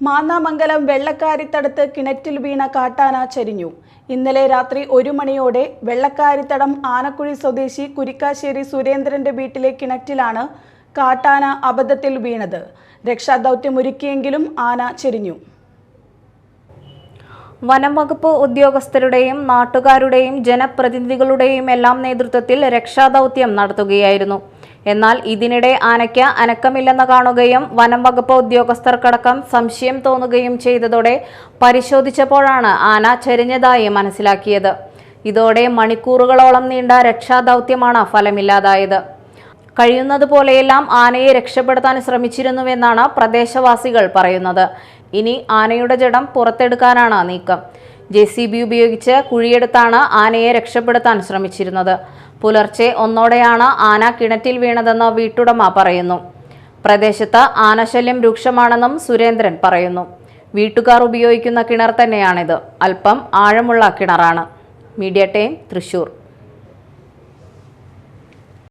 മാന്നാമംഗലം വെള്ളക്കാരിത്തടത്ത് കിണറ്റിൽ വീണ കാട്ടാന ചരിഞ്ഞു. ഇന്നലെ രാത്രി ഒരു മണിയോടെ വെള്ളക്കാരിത്തടം ആനക്കുഴി സ്വദേശി കുരിക്കാശ്ശേരി സുരേന്ദ്രന്റെ വീട്ടിലെ കിണറ്റിലാണ് കാട്ടാന അബദ്ധത്തിൽ വീണത്. രക്ഷാദൗത്യമൊരുക്കിയെങ്കിലും ആന ചെരിഞ്ഞു. വനം വകുപ്പ് ഉദ്യോഗസ്ഥരുടെയും നാട്ടുകാരുടെയും ജനപ്രതിനിധികളുടെയും എല്ലാം നേതൃത്വത്തിൽ രക്ഷാദൗത്യം നടത്തുകയായിരുന്നു. എന്നാൽ ഇതിനിടെ ആനയ്ക്ക് അനക്കമില്ലെന്ന് കാണുകയും വനം വകുപ്പ് ഉദ്യോഗസ്ഥർക്കടക്കം സംശയം തോന്നുകയും ചെയ്തതോടെ പരിശോധിച്ചപ്പോഴാണ് ആന ചെരിഞ്ഞതായി മനസ്സിലാക്കിയത്. ഇതോടെ മണിക്കൂറുകളോളം നീണ്ട രക്ഷാദൗത്യമാണ് ഫലമില്ലാതായത്. കഴിയുന്നതുപോലെയെല്ലാം ആനയെ രക്ഷപ്പെടുത്താൻ ശ്രമിച്ചിരുന്നുവെന്നാണ് പ്രദേശവാസികൾ പറയുന്നത്. ഇനി ആനയുടെ ജഡം പുറത്തെടുക്കാനാണ് നീക്കം. ജെ സി ബി ഉപയോഗിച്ച് കുഴിയെടുത്താണ് ആനയെ രക്ഷപ്പെടുത്താൻ ശ്രമിച്ചിരുന്നത്. പുലർച്ചെ ഒന്നോടെയാണ് ആന കിണറ്റിൽ വീണതെന്ന് വീട്ടുടമ പറയുന്നു. പ്രദേശത്ത് ആനശല്യം രൂക്ഷമാണെന്നും സുരേന്ദ്രൻ പറയുന്നു. വീട്ടുകാർ ഉപയോഗിക്കുന്ന കിണർ തന്നെയാണിത്. അല്പം ആഴമുള്ള കിണറാണ്. Media time Thrissur.